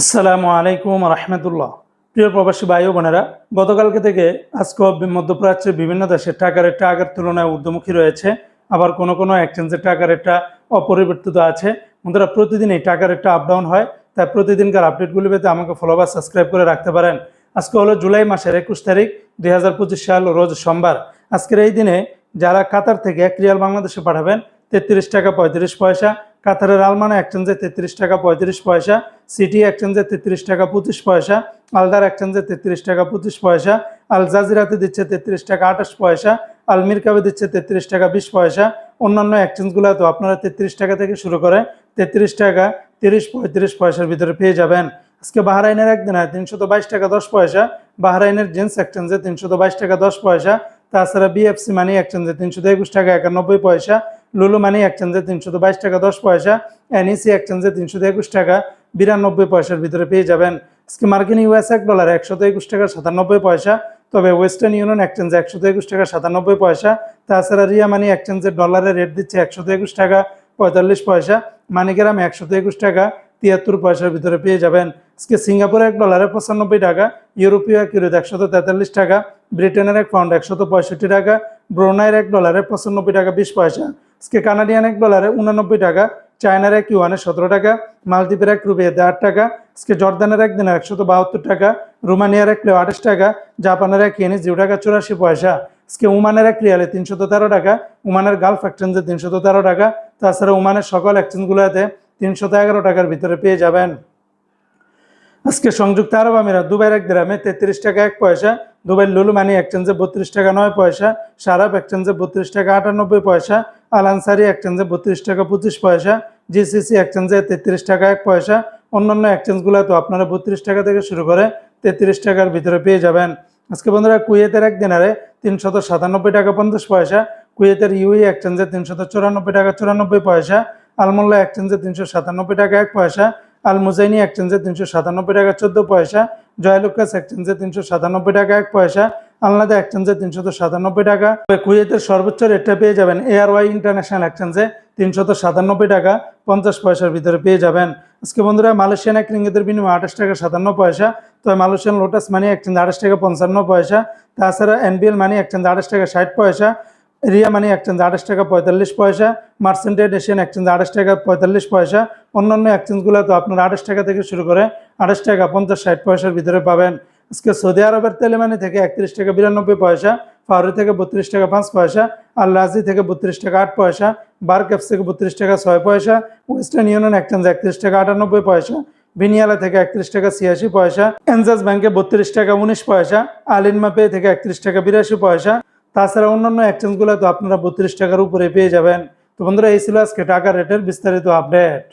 আসসালামু আলাইকুম রহমতুল্লাহ। প্রিয় প্রবাসী ভাই বোনেরা, গতকালকে থেকে আজকে মধ্যপ্রাচ্যের বিভিন্ন দেশে টাকা রেটটা আগের তুলনায় ঊর্ধ্বমুখী রয়েছে, আবার কোনো কোনো এক্সচেঞ্জের টাকা রেটটা অপরিবর্তিত আছে। বন্ধুরা, প্রতিদিন এই টাকা রেটটা আপ ডাউন হয়, তাই প্রতিদিনকার আপডেটগুলি পেতে আমাকে ফলো বা সাবস্ক্রাইব করে রাখতে পারেন। আজকে হলো জুলাই মাসের একুশ তারিখ, দুই হাজার পঁচিশ সাল, রোজ সোমবার। আজকের এই দিনে যারা কাতার থেকে এক রিয়াল বাংলাদেশে পাঠাবেন, তেত্রিশ টাকা পঁয়ত্রিশ পয়সা কাতারের আলমানা এক্সচেঞ্জে তেত্রিশ টাকা পঁয়ত্রিশ পয়সা, সিটি এক্সচেঞ্জে তেত্রিশ টাকা পঁচিশ পয়সা আলদার এক্সচেঞ্জে তেত্রিশ টাকা পঁচিশ পয়সা, আল জাজিরাতে দিচ্ছে তেত্রিশ টাকা আঠাশ পয়সা, আল মিরকাবে দিচ্ছে তেত্রিশ টাকা বিশ পয়সা। অন্যান্য এক্সচেঞ্জগুলো তো আপনারা তেত্রিশ টাকা থেকে শুরু করে তেত্রিশ টাকা তিরিশ পঁয়ত্রিশ পয়সার ভিতরে পেয়ে যাবেন। আজকে বাহরাইনের একদিন হয় তিনশত বাইশ টাকা দশ পয়সা। বাহরাইনের জেন্টস এক্সচেঞ্জে তিনশত বাইশ টাকা দশ পয়সা। তাছাড়া বিএফসি মানি এক্সচেঞ্জে তিনশত একুশ টাকা একানব্বই পয়সা। লুলু মানি এক এক্সচেঞ্জে তিনশত বাইশ টাকা, দশ পয়সা এনইসি এক্সচেঞ্জে তিনশত একুশ টাকা, বিরানব্বই পয়সার ভিতরে পেয়ে যাবেন। আজকে মার্কিন ইউএস এক ডলার একশত একুশ টাকা, সাতানব্বই পয়সা। তবে ওয়েস্টার্ন ইউনিয়ন এক্সচেঞ্জে একশত একুশ টাকা, সাতানব্বই পয়সা। তাছাড়া রিয়া মানি এক্সচেঞ্জের ডলারের রেট দিচ্ছে একশত একুশ টাকা, পঁয়তাল্লিশ পয়সা। মানিগ্রামে একশত একুশ টাকা, তিয়াত্তর পয়সার ভিতরে পেয়ে যাবেন। আজকে সিঙ্গাপুরে এক ডলারে পঁচানব্বই টাকা ইউরোপীয় এক ইউরোতে একশত তেতাল্লিশ টাকা ব্রিটেনের এক পাউন্ড একশত পঁয়ষট্টি টাকা ব্রোনাইয়ের এক ডলারে পঁচানব্বই টাকা, বিশ পয়সা। আজকে কানাডিয়ান এক ডলারে উনানব্বই টাকা চায়নার এক ইউয়ানে সতেরো টাকা মালদ্বীপের এক রুপিয়াতে আট টাকা, আজকে জর্দানের এক দিনে একশত বাহাত্তর টাকা, রোমানিয়ার এক প্লেও আঠাশ টাকা, জাপানের এক ইয়েনে জিরো টাকা চুরাশি পয়সা, আজকে উমানের এক রিয়ালে তিনশত তেরো টাকা উমানের গালফ এক্সচেঞ্জে তিনশত তেরো টাকা, তাছাড়া উমানের সকল এক্সচেঞ্জগুলোতে তিনশত এগারো টাকার ভিতরে পেয়ে যাবেন। আজকে সংযুক্ত আরব আমিরাত, দুবাইয়ের এক গ্রামে তেত্রিশ টাকা এক পয়সা দুবাই লুলু মানি এক্সচেঞ্জে বত্রিশ টাকা নয় পয়সা সারাপ এক্সচেঞ্জে বত্রিশ টাকা আটানব্বই পয়সা আল আনসারি এক্সচেঞ্জে বত্রিশ টাকা পঁচিশ পয়সা জিসিসি এক্সচেঞ্জে তেত্রিশ টাকা এক পয়সা, অন্যান্য এক্সচেঞ্জগুলো তো আপনারা বত্রিশ টাকা থেকে শুরু করে তেত্রিশ টাকার ভিতরে পেয়ে যাবেন। আজকে বন্ধুরা, কুয়েতের এক দিনারে তিনশত সাতানব্বই টাকা পঞ্চাশ পয়সা, কুয়েতের ইউই এক্সচেঞ্জে তিনশত চুরানব্বই টাকা চুরানব্বই পয়সা, আলমোল্লা এক্সচেঞ্জে তিনশো সাতানব্বই টাকা এক পয়সা আল মুজাইনি এক্সচেঞ্জে তিনশো সাতানব্বই টাকা চোদ্দ পয়সা, জয়লুকাস এক্সচেঞ্জে তিনশো সাতানব্বই টাকা এক পয়সা আলনাদা এক্সচেঞ্জে তিনশত সাতানব্বই টাকা। কুয়েতের সর্বোচ্চ রেটটা পেয়ে যাবেন এয়ার ওয়াই ইন্টারন্যাশনাল এক্সচেঞ্জে তিনশত সাতানব্বই টাকা, পঞ্চাশ পয়সার ভিতরে পেয়ে যাবেন। আজকে বন্ধুরা, মালয়েশিয়ান এক রিঙ্গিতের বিনিময়ে আঠাশ টাকা সাতান্ন পয়সা, তবে মালয়েশিয়ান লোটাস মানি এক্সচেঞ্জ আঠাশ টাকা পঞ্চান্ন পয়সা, তাছাড়া এনবিএল মানি এক্সচেঞ্জ আঠাশ টাকা ষাট পয়সা, রিয়া মানি এক্সচেঞ্জ আঠাশ টাকা পঁয়তাল্লিশ পয়সা মার্সেন্টেড এশিয়ান এক্সচেঞ্জ আঠাশ টাকা পঁয়তাল্লিশ পয়সা, অন্যান্য এক্সচেঞ্জগুলো তো আপনার আঠাশ টাকা থেকে শুরু করে আঠাশ টাকা পঞ্চাশ ষাট পয়সার ভিতরে পাবেন। আজকে সৌদি আরবের তেলেমানি থেকে একত্রিশ টাকা বিরানব্বই পয়সা ফাউরি থেকে বত্রিশ টাকা পাঁচ পয়সা আর লাজি থেকে বত্রিশ টাকা আট পয়সা বার ক্যাপস থেকে বত্রিশ টাকা ছয় পয়সা, ওয়েস্টার্ন ইউনিয়ন এক্সচেঞ্জ একত্রিশ টাকা আটানব্বই পয়সা বিনিয়ালা থেকে একত্রিশ টাকা ছিয়াশি পয়সা, এনজাস ব্যাংকে বত্রিশ টাকা উনিশ পয়সা আলিনমা পে থেকে একত্রিশ টাকা বিরাশি পয়সা। তাছাড়া অন্যান্য এক্সচেঞ্জগুলো তো আপনারা বত্রিশ টাকার উপরে পেয়ে যাবেন। তো বন্ধুরা, এই ছিল আজকে টাকা রেটের বিস্তারিত আপডেট।